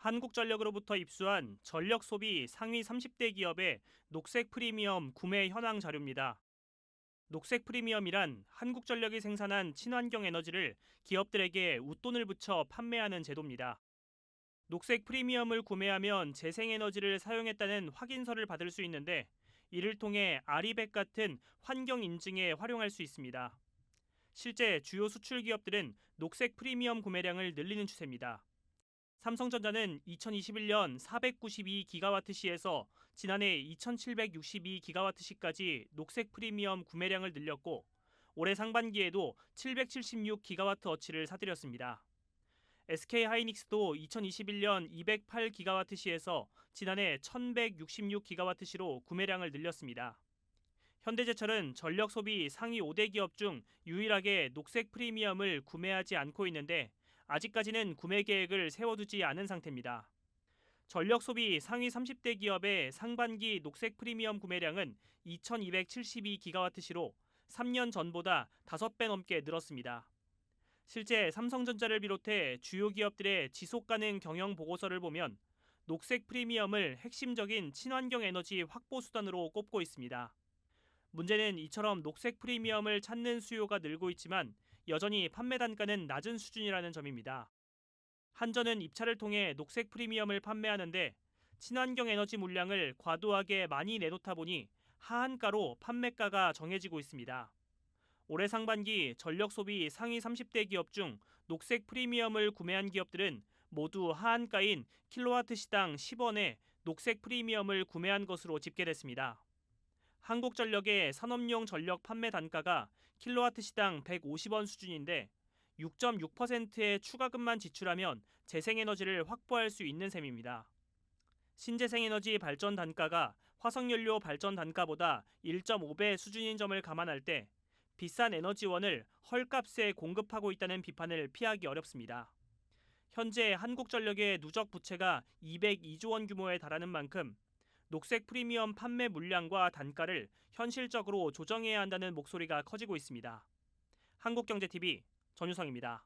한국전력으로부터 입수한 전력 소비 상위 30대 기업의 녹색 프리미엄 구매 현황 자료입니다. 녹색 프리미엄이란 한국전력이 생산한 친환경 에너지를 기업들에게 웃돈을 붙여 판매하는 제도입니다. 녹색 프리미엄을 구매하면 재생에너지를 사용했다는 확인서를 받을 수 있는데 이를 통해 아리백 같은 환경 인증에 활용할 수 있습니다. 실제 주요 수출 기업들은 녹색 프리미엄 구매량을 늘리는 추세입니다. 삼성전자는 2021년 492기가와트시에서 지난해 2762기가와트시까지 녹색 프리미엄 구매량을 늘렸고 올해 상반기에도 776기가와트 어치를 사들였습니다. SK 하이닉스도 2021년 208기가와트시에서 지난해 1166기가와트시로 구매량을 늘렸습니다. 현대제철은 전력 소비 상위 5대 기업 중 유일하게 녹색 프리미엄을 구매하지 않고 있는데 아직까지는 구매 계획을 세워두지 않은 상태입니다. 전력 소비 상위 30대 기업의 상반기 녹색 프리미엄 구매량은 2272기가와트시로 3년 전보다 5배 넘게 늘었습니다. 실제 삼성전자를 비롯해 주요 기업들의 지속 가능 경영 보고서를 보면 녹색 프리미엄을 핵심적인 친환경 에너지 확보 수단으로 꼽고 있습니다. 문제는 이처럼 녹색 프리미엄을 찾는 수요가 늘고 있지만 여전히 판매 단가는 낮은 수준이라는 점입니다. 한전은 입찰을 통해 녹색 프리미엄을 판매하는데 친환경 에너지 물량을 과도하게 많이 내놓다 보니 하한가로 판매가가 정해지고 있습니다. 올해 상반기 전력 소비 상위 30대 기업 중 녹색 프리미엄을 구매한 기업들은 모두 하한가인 킬로와트 시당 10원에 녹색 프리미엄을 구매한 것으로 집계됐습니다. 한국전력의 산업용 전력 판매 단가가 킬로와트 시당 150원 수준인데 6.6%의 추가금만 지출하면 재생에너지를 확보할 수 있는 셈입니다. 신재생에너지 발전 단가가 화석연료 발전 단가보다 1.5배 수준인 점을 감안할 때 비싼 에너지원을 헐값에 공급하고 있다는 비판을 피하기 어렵습니다. 현재 한국전력의 누적 부채가 202조 원 규모에 달하는 만큼 녹색 프리미엄 판매 물량과 단가를 현실적으로 조정해야 한다는 목소리가 커지고 있습니다. 한국경제TV 전유성입니다.